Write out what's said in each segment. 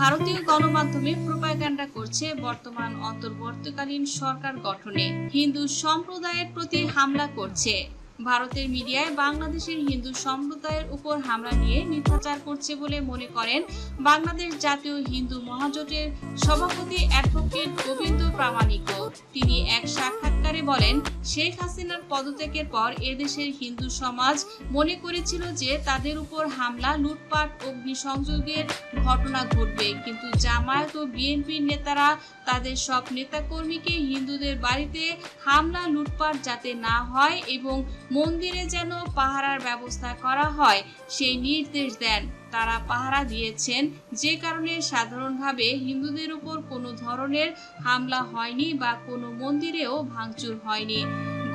ভারতীয় গণমাধ্যমে প্রোপাগান্ডা করছে বর্তমান অন্তর্বর্তীকালীন সরকার গঠনে। হিন্দু সম্প্রদায়ের প্রতি হামলা করছে। ভারতের মিডিয়ায় বাংলাদেশের হিন্দু সম্প্রদায়ের উপর হামলা নিয়ে মিথ্যাচার করছে বলে মনে করেন বাংলাদেশ জাতীয় হিন্দু মহাজোটের সভাপতি অ্যাডভোকেট গোবিন্দ প্রামাণিক। তিনি এক সাক্ষাৎকারে বলেন, শেখ হাসিনার পদত্যাগের পর এদেশের হিন্দু সমাজ মনে করেছিল যে তাদের উপর হামলা, লুটপাট, অগ্নিসংযোগের ঘটনা ঘটবে। কিন্তু জামায়াত ও বিএনপির নেতারা তাদের সব নেতাকর্মীকে হিন্দুদের বাড়িতে হামলা, লুটপাট যাতে না হয় এবং মন্দিরে যেন পাহারার ব্যবস্থা করা হয়, সেই নির্দেশ দেন। তারা পাহারা দিয়েছেন। যে কারণে সাধারণভাবে হিন্দুদের উপর কোনো ধরনের হামলা হয়নি বা কোনো মন্দিরেও ভাঙচুর হয়নি।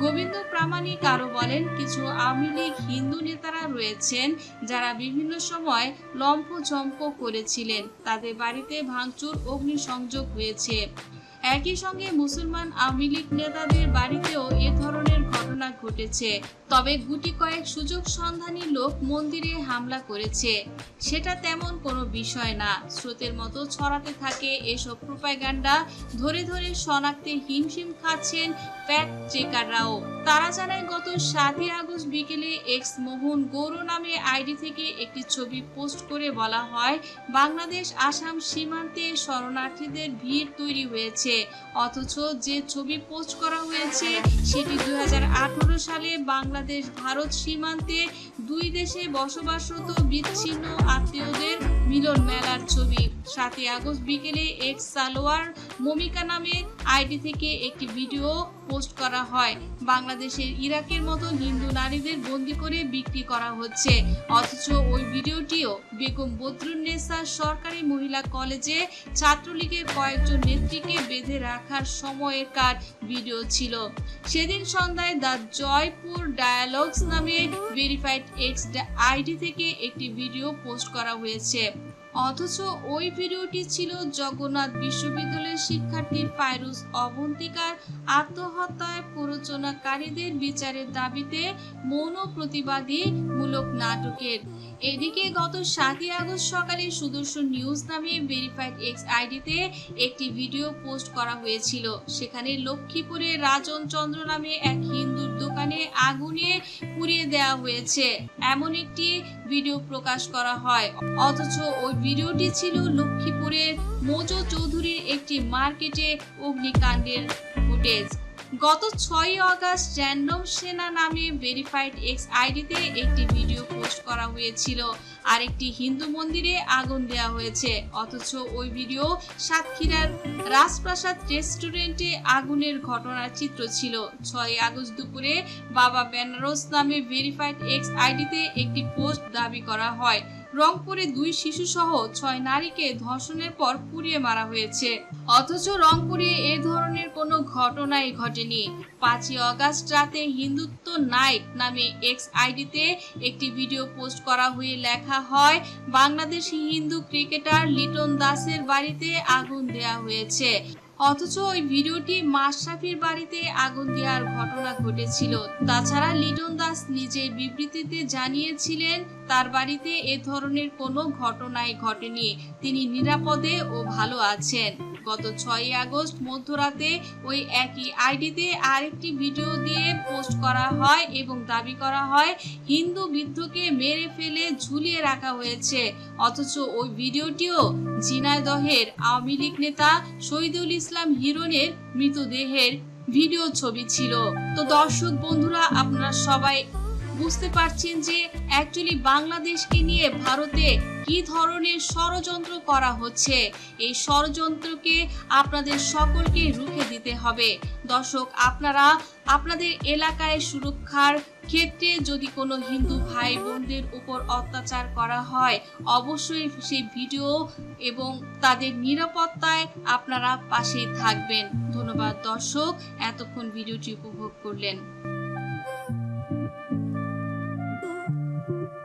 গোবিন্দ প্রামাণিক আরও বলেন, কিছু আওয়ামী লীগ হিন্দু নেতারা রয়েছেন যারা বিভিন্ন সময় লম্ফঝম্প করেছিলেন। তাদের বাড়িতে ভাঙচুর, অগ্নিসংযোগ হয়েছে। একই সঙ্গে মুসলমান আওয়ামী লীগ নেতাদের বাড়িতেও এ ধরনের ঘটনা ঘটেছে। তবে গুটি কয়েক সুযোগ সন্ধানী লোক মন্দিরে হামলা করেছে। সেটা তেমন কোনো বিষয় না। স্রোতের মতো ছড়াতে থাকে এসব প্রোপাগান্ডা। ধরে ধরে শনাক্তে হিমশিম খাচ্ছেন ফ্যাক্ট চেকাররাও। তারা জানায়, গত সাতই আগস্ট বিকেলে এক্স মোহন গৌর নামে আইডি থেকে একটি ছবি পোস্ট করে বলা হয়, বাংলাদেশ আসাম সীমান্তে শরণার্থীদের ভিড় তৈরি হয়েছে। অথচ যে ছবি পোস্ট করা হয়েছে, সেটি দুই হাজার আঠারো সালে বাংলাদেশ ভারত সীমান্তে দুই দেশে বসবাসরত বিচ্ছিন্ন আত্মীয়দের মিলন মেলার ছবি। সাতই আগস্ট বিকেলে এক সালোয়ার মমিকা নামে আইডি থেকে একটি ভিডিও পোস্ট করা হয়। বাংলাদেশের ইরাকের মতো হিন্দু নারীদের বন্দি করে বিক্রি করা হচ্ছে। অথচ ওই ভিডিওটিও বেগম বদরুন্নেসা সরকারি মহিলা কলেজে ছাত্রলীগের কয়েকজন নেত্রীকে বেঁধে রাখার সময়কার ভিডিও ছিল। সেদিন সন্ধ্যায় দ্য জয়পুর ডায়ালগস নামে ভেরিফাইড এক্স আইডি থেকে একটি ভিডিও পোস্ট করা হয়েছে। অথচ ওই ভিডিওটি ছিল জগন্নাথ বিশ্ববিদ্যালয়ের শিক্ষার্থী ফাইরুজ অবন্তিকার আত্মহত্যায় প্ররোচনাকারীদের বিচারের দাবিতে মৌন প্রতিবাদী মূলক নাটকের। এদিকে গত সাতই আগস্ট সকালে সুদর্শন নিউজ নামে ভেরিফাইড এক্স আইডিতে একটি ভিডিও পোস্ট করা হয়েছিল। সেখানে লক্ষ্মীপুরে রাজন চন্দ্র নামে এক হিন্দুর দোকানে আগুনে পুড়িয়ে দেওয়া হয়েছে। এমন একটি ভিডিও প্রকাশ করা হয়। অথচ ওই ভিডিওটি ছিল লক্ষ্মীপুরের মোজো চৌধুরীর একটি মার্কেটে অগ্নিকাণ্ডের ফুটেজ। গত ছয়ই অগাস্ট র্যান্ডম সেনা নামে ভেরিফাইড এক্স আইডিতে একটি ভিডিও পোস্ট করা হয়েছিল আর একটি হিন্দু মন্দিরে আগুন দেওয়া হয়েছে। অথচ ওই ভিডিও সাতক্ষীরার রাজপ্রাসাদ রেস্টুরেন্টে আগুনের ঘটনার চিত্র ছিল। ছয় আগস্ট দুপুরে বাবা বেনারস নামে ভেরিফাইড এক্স আইডিতে একটি পোস্ট দাবি করা হয়। রংপুরে দুই শিশু সহ ছয় নারীকে ধর্ষণের পর পুড়িয়ে মারা হয়েছে। অথচ রংপুরে এ ধরনের কোনো ঘটনাই ঘটেনি। পাঁচই অগাস্ট রাতে হিন্দুত্ব নাইট নামে এক্স আইডিতে একটি ভিডিও পোস্ট করা হয়ে লেখা হয়, বাংলাদেশি হিন্দু ক্রিকেটার লিটন দাসের বাড়িতে আগুন দেয়া হয়েছে। অথচ ওই ভিডিওটি মাশরাফির বাড়িতে আগুন দেওয়ার ঘটনা ঘটেছিল। তাছাড়া লিটন দাস নিজের বিবৃতিতে জানিয়েছিলেন, তার বাড়িতে এ ধরনের কোনো ঘটনাই ঘটেনি। তিনি নিরাপদে ও ভালো আছেন। গত ছয়ই আগস্ট মধ্যরাতে ওই একই আইডিতে আরেকটি ভিডিও দিয়ে পোস্ট করা হয় এবং দাবি করা হয়, হিন্দু বৃদ্ধকে মেরে ফেলে ঝুলিয়ে রাখা হয়েছে। অথচ ওই ভিডিওটিও ঝিনাইদহের আওয়ামী লীগ নেতা শহীদুল ইসলাম হিরণের মৃতদেহের ভিডিও ছবি ছিল। তো দর্শক বন্ধুরা, আপনারা সবাই বুঝতে পারছেন যে অ্যাকচুয়ালি বাংলাদেশকে নিয়ে ভারতে কি ধরনের ষড়যন্ত্র করা হচ্ছে। এই ষড়যন্ত্রকে আপনাদের সকলকে রুখে দিতে হবে। দর্শক, আপনারা আপনাদের এলাকায় সুরক্ষার ক্ষেত্রে যদি কোনো হিন্দু ভাই বোনদের উপর অত্যাচার করা হয়, অবশ্যই সেই ভিডিও এবং তাদের নিরাপত্তায় আপনারা পাশেই থাকবেন। ধন্যবাদ দর্শক, এতক্ষণ ভিডিওটি উপভোগ করলেন।